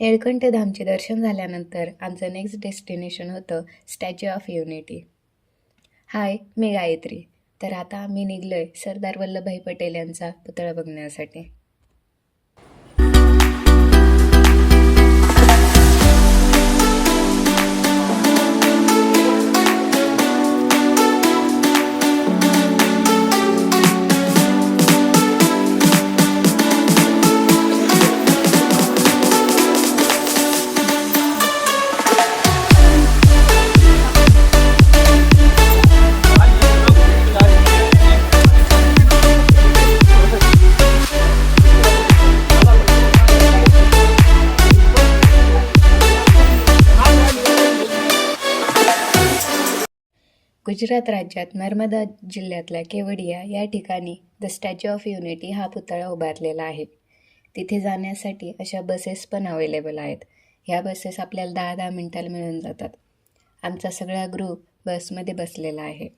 निळकंठ धामचे दर्शन झाल्यानंतर आमचं नेक्स्ट डेस्टिनेशन होतं स्टॅच्यू ऑफ युनिटी हाय मी गायत्री. तर आता आम्ही निघलो आहे सरदार वल्लभभाई पटेल यांचा पुतळा बघण्यासाठी. गुजरात राज्यात नर्मदा जिल्ह्यातल्या केवडिया या ठिकाणी द स्टॅच्यू ऑफ युनिटी हा पुतळा उभारलेला आहे. तिथे जाण्यासाठी अशा बसेस पण अवेलेबल आहेत. ह्या बसेस आपल्याला दहा दहा मिनिटाला मिळून जातात. आमचा सगळा ग्रुप बसमध्ये बसलेला आहे.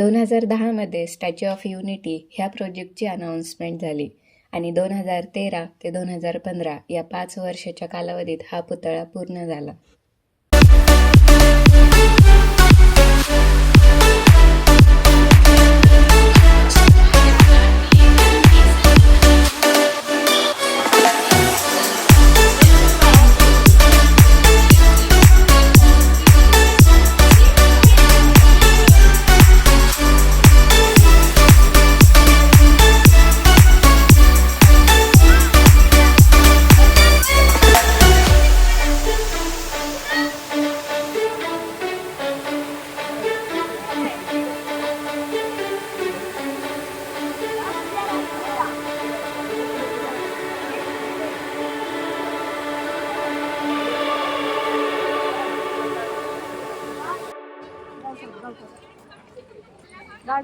दोन हजार दहामध्ये स्टॅच्यू ऑफ युनिटी ह्या प्रोजेक्टची अनाऊन्समेंट झाली. आणि दोन हजार तेरा ते दोन हजार पंधरा या पाच वर्षाच्या कालावधीत हा पुतळा पूर्ण झाला.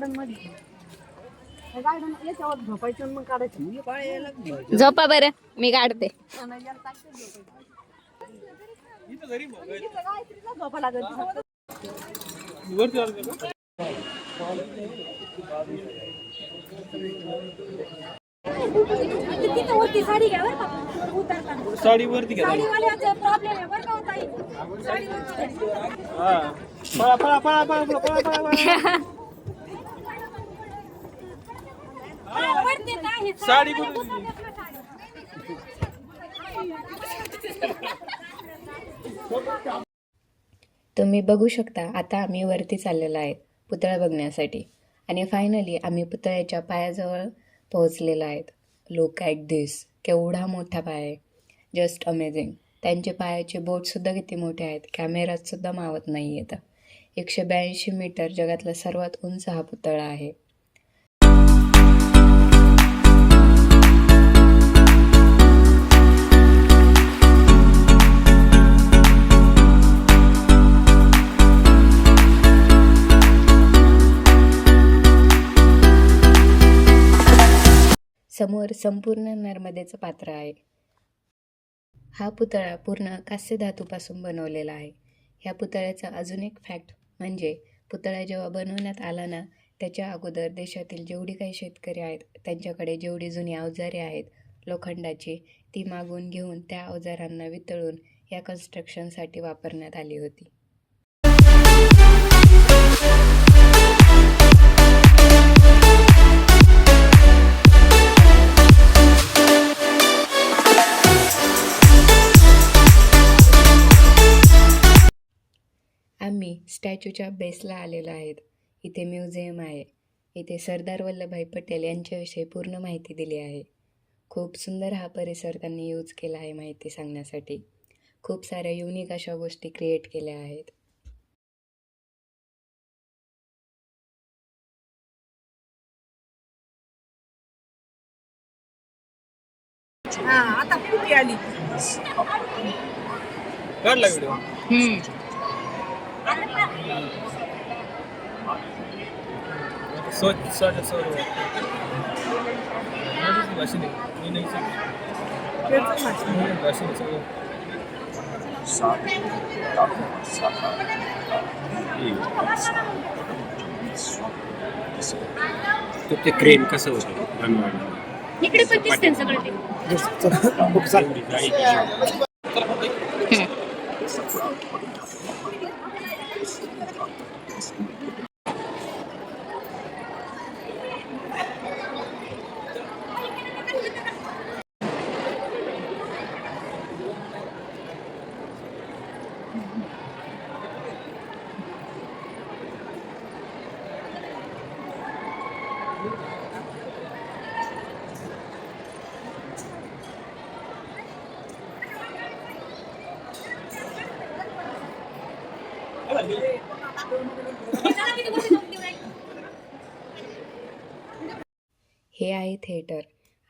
गार्डनमध्ये गार्डन याच्यावर झोपायचं मग काढायचं. झोपा बरं मी काढते. झोपा. लागत तिथे वरती साडी घ्या बरं का. उतरताना. साडी वरती घ्या. साडीवाल्याचा प्रॉब्लेम आहे बरं का ताई. साडी वरती घ्या. हा. पळा पळा पळा पळा पळा पळा. हा, नाही साडी. तुम्ही बघू शकता आता आम्ही वरती चाललेलो आहे पुतळा बघण्यासाठी. आणि फायनली आम्ही पुतळ्याच्या पायाजवळ पोहोचलेलो आहेत. लुक ॲट दिस केवढा मोठा पाय आहे. जस्ट अमेझिंग त्यांचे पायाचे बोटसुद्धा किती मोठे आहेत. कॅमेऱ्यात सुद्धा मावत नाही येतं एकशे ब्याऐंशी मीटर जगातला सर्वात उंच हा पुतळा आहे. समोर संपूर्ण नर्मदेचं पात्र आहे. हा पुतळा पूर्ण कास्य धातूपासून बनवलेला आहे. ह्या पुतळ्याचा अजून एक फॅक्ट म्हणजे पुतळा जेव्हा बनवण्यात आला ना त्याच्या अगोदर देशातील जेवढी काही शेतकरी आहेत त्यांच्याकडे जेवढी जुनी अवजारे आहेत लोखंडाची ती मागून घेऊन त्या अवजारांना वितळून या कन्स्ट्रक्शनसाठी वापरण्यात आली होती. स्टॅच्यूच्या बेसला आलेलो आहेत. इथे म्युझियम आहे. इथे सरदार वल्लभभाई पटेल यांच्याविषयी पूर्ण माहिती दिली आहे. खूप सुंदर हा परिसर त्यांनी यूज केला आहे माहिती सांगण्यासाठी. खूप साऱ्या युनिक अशा गोष्टी क्रिएट केल्या आहेत. हा आता आली. काढला व्हिडिओ हम्म. सोच सोच सोच भाषण मी नाही भाषण सगळं तो ते क्रेन कसं होतं बनवायला इकडे पण दिसते ना सगळं ते हे आहे थिएटर.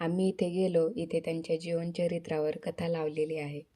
आम्ही इथे गेलो इथे त्यांच्या जीवनचरित्रावर कथा लावलेली आहे.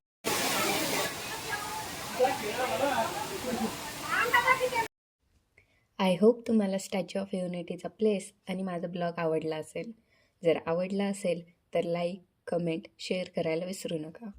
आय होप तुम्हाला स्टॅच्यू ऑफ युनिटीचा प्लेस आणि माझा ब्लॉग आवडला असेल. जर आवडला असेल तर लाईक कमेंट शेअर करायला विसरू नका.